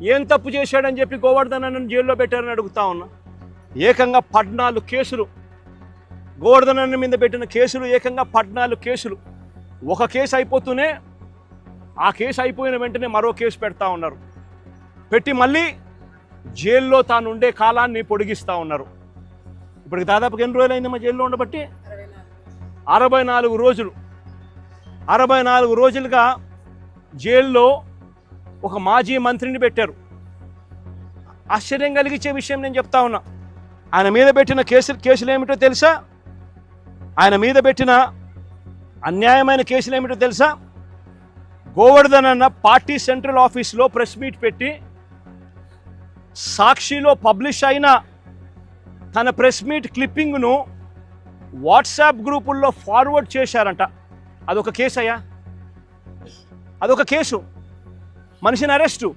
ఏం తప్పు చేశాడని చెప్పి గోవర్ధన్ అన్నను జైల్లో పెట్టారని అడుగుతా ఉన్నా. ఏకంగా పద్నాలుగు కేసులు. గోవర్ధన్ అన్న మీద పెట్టిన కేసులు ఏకంగా పద్నాలుగు కేసులు. ఒక కేసు అయిపోతూనే ఆ కేసు అయిపోయిన వెంటనే మరో కేసు పెడతా ఉన్నారు. పెట్టి మళ్ళీ జైల్లో తాను ఉండే కాలాన్ని పొడిగిస్తూ ఉన్నారు. ఇప్పటికి దాదాపుగా ఎన్ని రోజులు అయిందమ్మా జైల్లో ఉండబట్టి? అరవై నాలుగు రోజులు. అరవై నాలుగు రోజులుగా జైల్లో ఒక మాజీ మంత్రిని పెట్టారు. ఆశ్చర్యం కలిగించే విషయం నేను చెప్తా ఉన్నా. ఆయన మీద పెట్టిన కేసులు కేసులు ఏమిటో తెలుసా? ఆయన మీద పెట్టిన అన్యాయమైన కేసులు ఏమిటో తెలుసా? గోవర్ధన్ అన్న పార్టీ సెంట్రల్ ఆఫీస్లో ప్రెస్ మీట్ పెట్టి సాక్షిలో పబ్లిష్ అయిన తన ప్రెస్ మీట్ క్లిప్పింగ్ను వాట్సాప్ గ్రూపుల్లో ఫార్వర్డ్ చేశారంట. అదొక కేసు అయ్యా అదొక కేసు. మనిషిని అరెస్టు.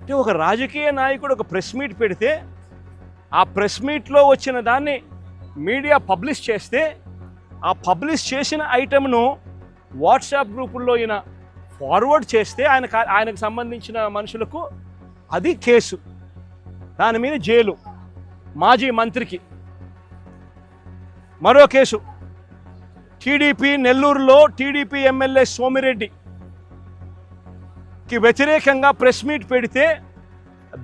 అంటే ఒక రాజకీయ నాయకుడు ఒక ప్రెస్ మీట్ పెడితే ఆ ప్రెస్ మీట్లో వచ్చిన దాన్ని మీడియా పబ్లిష్ చేస్తే ఆ పబ్లిష్ చేసిన ఐటెంను వాట్సాప్ గ్రూపుల్లో ఈయన ఫార్వర్డ్ చేస్తే ఆయన ఆయనకు సంబంధించిన మనుషులకు అది కేసు. దాని మీద జైలు. మాజీ మంత్రికి. మరో కేసు. టీడీపీ నెల్లూరులో టీడీపీ ఎమ్మెల్యే సోమిరెడ్డి కి వ్యతిరేకంగా ప్రెస్ మీట్ పెడితే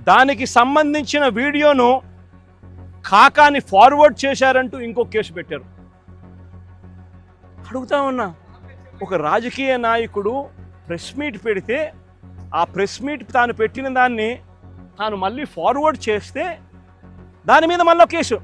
దానికి సంబంధించిన వీడియోను కాకాని ఫార్వర్డ్ చేశారంటూ ఇంకో కేసు పెట్టారు. అడుగుతా ఉన్నా ఒక రాజకీయ నాయకుడు ప్రెస్ మీట్ పెడితే ఆ ప్రెస్ మీట్ తాను పెట్టిన దాన్ని తాను మళ్ళీ ఫార్వర్డ్ చేస్తే దాని మీద మళ్ళీ కేసు.